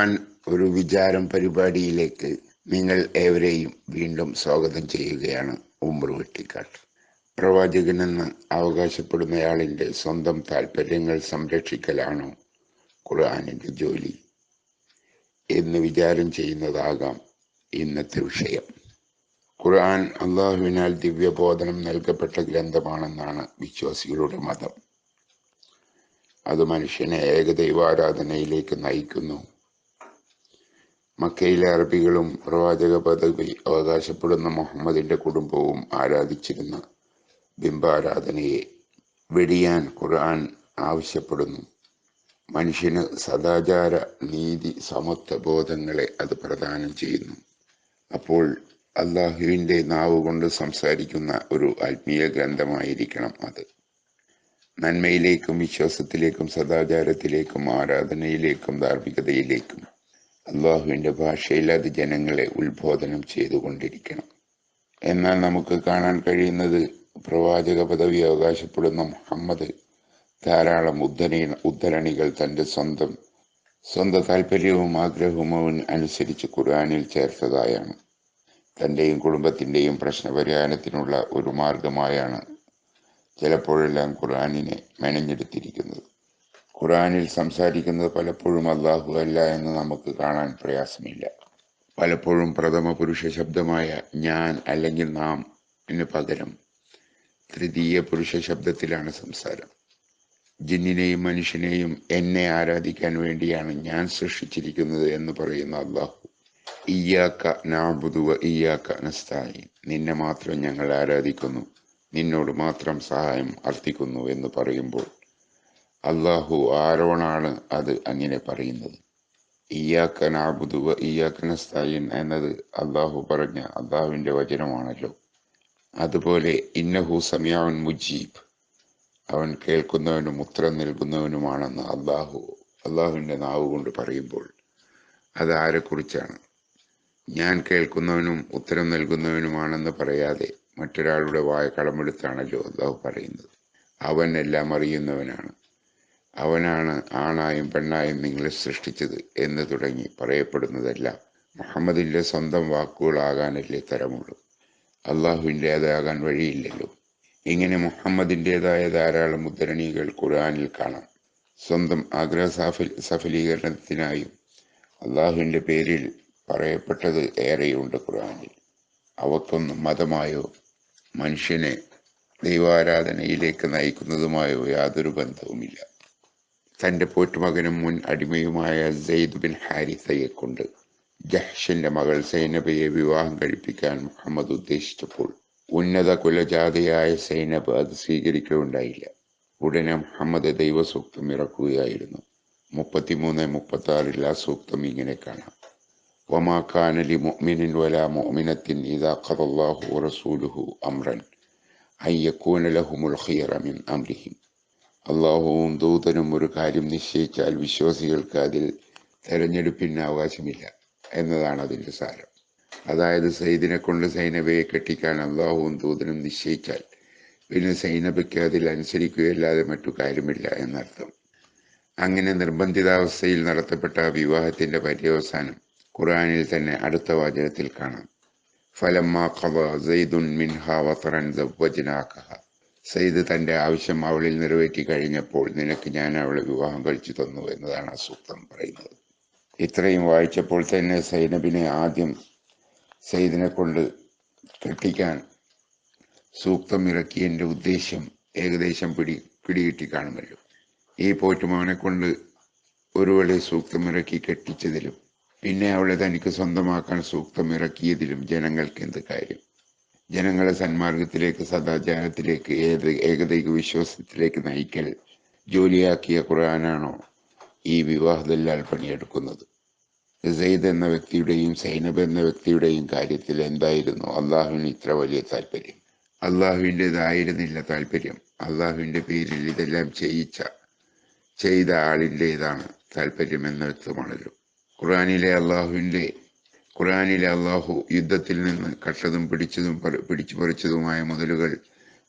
ഖുർആൻ ഒരു വിചാരം പരിപാടിയിലേക്ക് നിങ്ങൾ ഏവരെയും വീണ്ടും സ്വാഗതം ചെയ്യുകയാണ്. ഉമർ വെട്ടിക്കാട്ട്. പ്രവാചകനെന്ന് അവകാശപ്പെടുന്നയാളിന്റെ സ്വന്തം താല്പര്യങ്ങൾ സംരക്ഷിക്കലാണോ ഖുർആാനിന്റെ ജോലി? എന്ന് വിചാരം ചെയ്യുന്നതാകാം ഇന്നത്തെ വിഷയം. ഖുർആൻ അള്ളാഹുവിനാൽ ദിവ്യബോധനം നൽകപ്പെട്ട ഗ്രന്ഥമാണെന്നാണ് വിശ്വാസികളുടെ മതം. അത് മനുഷ്യനെ ഏകദൈവാരാധനയിലേക്ക് നയിക്കുന്നു. മക്കയിലെ അറബികളും പ്രവാചക പദവി അവകാശപ്പെടുന്ന മുഹമ്മദിന്റെ കുടുംബവും ആരാധിച്ചിരുന്ന ബിംബാരാധനയെ വെടിയാൻ ഖുർആൻ ആവശ്യപ്പെടുന്നു. മനുഷ്യന് സദാചാര നീതി സമത്വ ബോധങ്ങളെ അത് പ്രദാനം ചെയ്യുന്നു. അപ്പോൾ അള്ളാഹുവിന്റെ നാവ് കൊണ്ട് സംസാരിക്കുന്ന ഒരു ആത്മീയ ഗ്രന്ഥമായിരിക്കണം അത്. നന്മയിലേക്കും വിശ്വാസത്തിലേക്കും സദാചാരത്തിലേക്കും ആരാധനയിലേക്കും ധാർമ്മികതയിലേക്കും അള്ളാഹുവിന്റെ ഭാഷയിൽ അത് ജനങ്ങളെ ഉത്ബോധനം ചെയ്തുകൊണ്ടിരിക്കണം. എന്നാൽ നമുക്ക് കാണാൻ കഴിയുന്നത് പ്രവാചക പദവി അവകാശപ്പെടുന്ന മുഹമ്മദ് ധാരാളം ഉദ്ധരണി ഉദ്ധരണികൾ തന്റെ സ്വന്തം സ്വന്തം താല്പര്യവും ആഗ്രഹവും അനുസരിച്ച് ഖുർആാനിൽ ചേർത്തതായാണ്. തന്റെയും കുടുംബത്തിന്റെയും പ്രശ്നപരിഹാരത്തിനുള്ള ഒരു മാർഗമായാണ് ചിലപ്പോഴെല്ലാം ഖുർആാനിനെ മെനഞ്ഞെടുത്തിരിക്കുന്നത്. ഖുർആാനിൽ സംസാരിക്കുന്നത് പലപ്പോഴും അള്ളാഹു അല്ല എന്ന് നമുക്ക് കാണാൻ പ്രയാസമില്ല. പലപ്പോഴും പ്രഥമ പുരുഷ ശബ്ദമായ ഞാൻ അല്ലെങ്കിൽ നാം എന്ന് പകരം തൃതീയ പുരുഷ ശബ്ദത്തിലാണ് സംസാരം. ജിന്നിനെയും മനുഷ്യനെയും എന്നെ ആരാധിക്കാൻ വേണ്ടിയാണ് ഞാൻ സൃഷ്ടിച്ചിരിക്കുന്നത് എന്ന് പറയുന്ന അള്ളാഹു ഇയാക്ക നാബുദുവ ഇയാക്ക നസ്തായി. നിന്നെ മാത്രം ഞങ്ങൾ ആരാധിക്കുന്നു. നിന്നോട് മാത്രം സഹായം അർത്ഥിക്കുന്നു എന്ന് പറയുമ്പോൾ അള്ളാഹു ആരോണാണ് അത് അങ്ങനെ പറയുന്നത്. ഇയ്യാക്ക നാബുദുവ ഇയ്യാക്ക നസ്തായിൻ എന്നത് അള്ളാഹു പറഞ്ഞ അള്ളാഹുവിന്റെ വചനമാണല്ലോ. അതുപോലെ ഇന്നഹു സമയാവൻ മുജീബ്. അവൻ കേൾക്കുന്നവനും ഉത്തരം നൽകുന്നവനുമാണെന്ന് അള്ളാഹു അള്ളാഹുവിന്റെ നാവ് കൊണ്ട് പറയുമ്പോൾ അത് ആരെക്കുറിച്ചാണ്? ഞാൻ കേൾക്കുന്നവനും ഉത്തരം നൽകുന്നവനുമാണെന്ന് പറയാതെ മറ്റൊരാളുടെ വായ കടമെടുത്താണല്ലോ അള്ളാഹു പറയുന്നത്. അവൻ എല്ലാം അറിയുന്നവനാണ്. അവനാണ് ആണായും പെണ്ണായും നിങ്ങളെ സൃഷ്ടിച്ചത് എന്ന് തുടങ്ങി പറയപ്പെടുന്നതെല്ലാം മുഹമ്മദിന്റെ സ്വന്തം വാക്കുകളാകാനല്ലേ തരമുള്ളൂ. അള്ളാഹുവിന്റേതാകാൻ വഴിയില്ലല്ലോ. ഇങ്ങനെ മുഹമ്മദിന്റേതായ ധാരാളം ഉദ്ധരണികൾ ഖുർആാനിൽ കാണാം. സ്വന്തം ആഗ്രഹ സഫൽ സഫലീകരണത്തിനായും അള്ളാഹുവിന്റെ പേരിൽ പറയപ്പെട്ടത് ഏറെയുണ്ട് ഖുർആാനിൽ. അവക്കൊന്നും മതമായോ മനുഷ്യനെ ദൈവാരാധനയിലേക്ക് നയിക്കുന്നതുമായോ യാതൊരു ബന്ധവുമില്ല. തന്റെ പോറ്റുമകനും മുൻ അടിമയുമായ സെയ്ദ് ബിൻ ഹാരിസയെ കൊണ്ട് ജഹ്ഷിന്റെ മകൾ സൈനബയെ വിവാഹം കഴിപ്പിക്കാൻ മുഹമ്മദ് ഉദ്ദേശിച്ചപ്പോൾ ഉന്നത കുലജാതയായ സൈനബ് അത് സ്വീകരിക്കുകയുണ്ടായില്ല. ഉടനെ മുഹമ്മദ് ദൈവസൂക്തം ഇറക്കുകയായിരുന്നു. മുപ്പത്തിമൂന്ന് മുപ്പത്തി ആറിൽ ആ സൂക്തം ഇങ്ങനെ കാണാം. വമാക്കാനലി മൊമിനിൻ വല മൊമിനത്തിൻ ഇതാ ഖദല്ലാഹു റസൂലുഹു അമ്രൻ അയ്യക്കൂനലഹുമുൽ മിൻ അംരിഹിം. അള്ളാഹുവും ദൂതനും ഒരു കാര്യം നിശ്ചയിച്ചാൽ വിശ്വാസികൾക്ക് അതിൽ തെരഞ്ഞെടുപ്പിന് അവകാശമില്ല എന്നതാണ് അതിന്റെ സാരം. അതായത് സൈദിനെ കൊണ്ട് സൈനബയെ കെട്ടിക്കാൻ അള്ളാഹുവും ദൂതനും നിശ്ചയിച്ചാൽ പിന്നെ സൈനബയ്ക്ക് അതിൽ അനുസരിക്കുകയല്ലാതെ മറ്റു കാര്യമില്ല എന്നർത്ഥം. അങ്ങനെ നിർബന്ധിതാവസ്ഥയിൽ നടത്തപ്പെട്ട വിവാഹത്തിന്റെ പര്യവസാനം ഖുർആനിൽ തന്നെ അടുത്ത വാചകത്തിൽ കാണാം. ഫലമ്മ ഖബ സെയ്ദുൻ മിൻഹ വത്തറൻ സവ്വജനാക്കഹ സെയ്ദ് തന്റെ ആവശ്യം അവളിൽ നിറവേറ്റി കഴിഞ്ഞപ്പോൾ നിനക്ക് ഞാൻ അവളെ വിവാഹം കഴിച്ചു തന്നു എന്നതാണ് ആ സൂക്തം പറയുന്നത്. ഇത്രയും വായിച്ചപ്പോൾ തന്നെ സൈനബിനെ ആദ്യം സെയ്ദിനെ കൊണ്ട് കെട്ടിക്കാൻ സൂക്തം ഇറക്കിയതിന്റെ ഉദ്ദേശ്യം ഏകദേശം പിടി പിടികിട്ടി കാണുമല്ലോ. ഈ പോറ്റുമോനെ കൊണ്ട് ഒരുവളെ സൂക്തം ഇറക്കി കെട്ടിച്ചതിലും പിന്നെ അവളെ തനിക്ക് സ്വന്തമാക്കാൻ സൂക്തം ഇറക്കിയതിലും ജനങ്ങൾക്ക് എന്ത് കാര്യം? ജനങ്ങളെ സന്മാർഗത്തിലേക്ക് സദാചാരത്തിലേക്ക് ഏത് ഏകദൈക വിശ്വാസത്തിലേക്ക് നയിക്കൽ ജോലിയാക്കിയ ഖുർആനാണോ ഈ വിവാഹദല്ലാൽ പണിയെടുക്കുന്നത്. സെയ്ദ് എന്ന വ്യക്തിയുടെയും സൈനബ് എന്ന വ്യക്തിയുടെയും കാര്യത്തിൽ എന്തായിരുന്നു? അള്ളാഹുവിന് ഇത്ര വലിയ താല്പര്യം അള്ളാഹുവിന്റെതായിരുന്നില്ല താല്പര്യം അള്ളാഹുവിന്റെ പേരിൽ ഇതെല്ലാം ചെയ്യിച്ച ചെയ്ത ആളിന്റെതാണ് താല്പര്യം എന്ന് വ്യക്തമാണല്ലോ ഖുറാനിലെ അള്ളാഹുവിന്റെ ഖുറാനിലെ അള്ളാഹു യുദ്ധത്തിൽ നിന്ന് കട്ടതും പിടിച്ചതും പിടിച്ചു പറിച്ചതുമായ മുതലുകൾ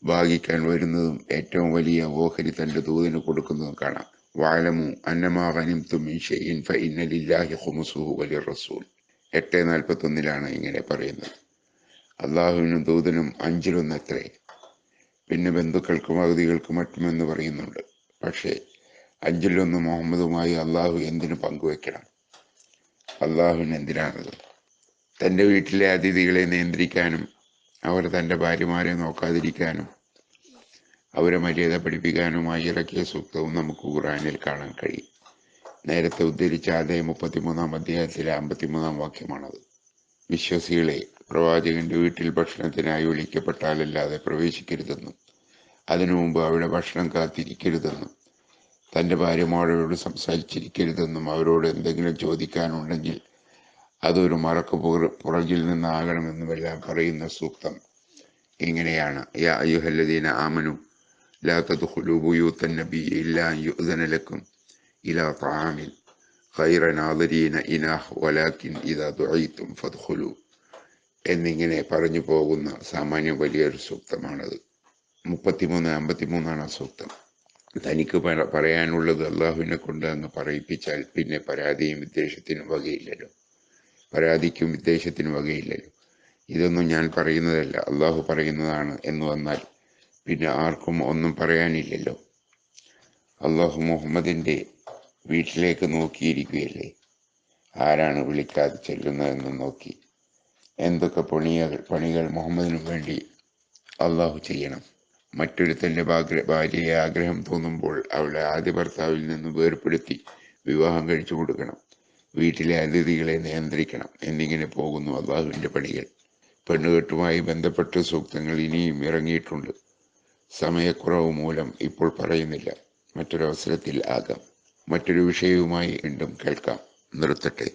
ഭാഗിക്കാൻ വരുന്നതും ഏറ്റവും വലിയ ഓഹരി തന്റെ ദൂതന് കൊടുക്കുന്നതും കാണാം. വാലമു അന്നമാ ഗനിംതും മിൻ ഷൈഇൻ ഫഇന്ന ലില്ലാഹി ഖുമുസുഹു വലിർ-റസൂൽ എട്ട് നാൽപ്പത്തൊന്നിലാണ് ഇങ്ങനെ പറയുന്നത്. അള്ളാഹുവിനും ദൂതനും അഞ്ചിലൊന്നത്രേ. പിന്നെ ബന്ധുക്കൾക്കും അഗതികൾക്കും മറ്റുമെന്ന് പറയുന്നുണ്ട്. പക്ഷേ അഞ്ചിലൊന്ന് മുഹമ്മദുമായി അള്ളാഹു എന്തിനു പങ്കുവെക്കണം? അള്ളാഹുവിന് എന്തിനാണത്? തന്റെ വീട്ടിലെ അതിഥികളെ നിയന്ത്രിക്കാനും അവർ തന്റെ ഭാര്യമാരെ നോക്കാതിരിക്കാനും അവരെ മര്യാദ പഠിപ്പിക്കാനുമായി ഇറക്കിയ സൂക്തവും നമുക്ക് ഖുറാനിൽ കാണാൻ കഴിയും. നേരത്തെ ഉദ്ധരിച്ച അതേ മുപ്പത്തിമൂന്നാം അധ്യായത്തിലെ അമ്പത്തിമൂന്നാം വാക്യമാണത്. വിശ്വസികളെ പ്രവാചകന്റെ വീട്ടിൽ ഭക്ഷണത്തിനായി വിളിക്കപ്പെട്ടാലല്ലാതെ പ്രവേശിക്കരുതെന്നും അതിനു മുമ്പ് അവിടെ ഭക്ഷണം കാത്തിരിക്കരുതെന്നും തന്റെ ഭാര്യമാരോട് സംസാരിച്ചിരിക്കരുതെന്നും അവരോട് എന്തെങ്കിലും ചോദിക്കാനുണ്ടെങ്കിൽ അതൊരു മറക്കു പുറ- പുറകിൽ നിന്നാകണമെന്നുമെല്ലാം പറയുന്ന സൂക്തം ഇങ്ങനെയാണ്. യാ അയ്യുഹല്ലദീന ആമനു ലാ തദ്ഖുലൂ ബുയൂത്തൻ ഇല്ലാ ലക്കും ഇലാ തആമിൻ. ഖൈറ നാദിരീന ഇനാഹ് വലാകിൻ ഇദാ ദുഈതും ഫദ്ഖുലൂ എന്നിങ്ങനെ പറഞ്ഞു പോകുന്ന സാമാന്യം വലിയൊരു സൂക്തമാണത്. മുപ്പത്തിമൂന്ന് അമ്പത്തിമൂന്നാണ് ആ സൂക്തം. തനിക്ക് പറ- പറയാനുള്ളത് അള്ളാഹുവിനെ കൊണ്ട് അങ്ങ് പറയിപ്പിച്ചാൽ പിന്നെ പരാതിയും വിദ്വേഷത്തിനും വകയില്ലല്ലോ. പരാതിക്കും വിദ്വേഷത്തിനും വകയില്ലല്ലോ. ഇതൊന്നും ഞാൻ പറയുന്നതല്ല. അള്ളാഹു പറയുന്നതാണ് എന്ന് വന്നാൽ പിന്നെ ആർക്കും ഒന്നും പറയാനില്ലല്ലോ. അള്ളാഹു മുഹമ്മദിന്റെ വീട്ടിലേക്ക് നോക്കിയിരിക്കുകയല്ലേ? ആരാണ് വിളിക്കാതെ ചെല്ലുന്നതെന്ന് നോക്കി. എന്തൊക്കെ പണികൾ പണികൾ മുഹമ്മദിനു വേണ്ടി അള്ളാഹു ചെയ്യണം. മറ്റൊരുത്തന്റെ ഭാര്യയെ ആഗ്രഹം തോന്നുമ്പോൾ അവളെ ആദ്യ ഭർത്താവിൽ നിന്ന് വേർപ്പെടുത്തി വിവാഹം കഴിച്ചു കൊടുക്കണം. വീട്ടിലെ അതിഥികളെ നിയന്ത്രിക്കണം എന്നിങ്ങനെ പോകുന്നു അള്ളാഹുവിന്റെ പണികൾ. പെണ്ണുകെട്ടുമായി ബന്ധപ്പെട്ട് സൂക്തങ്ങൾ ഇനിയും ഇറങ്ങിയിട്ടുണ്ട്. സമയക്കുറവ് മൂലം ഇപ്പോൾ പറയുന്നില്ല. മറ്റൊരവസരത്തിൽ ആകാം. മറ്റൊരു വിഷയവുമായി വീണ്ടും കേൾക്കാം. നിർത്തട്ടെ.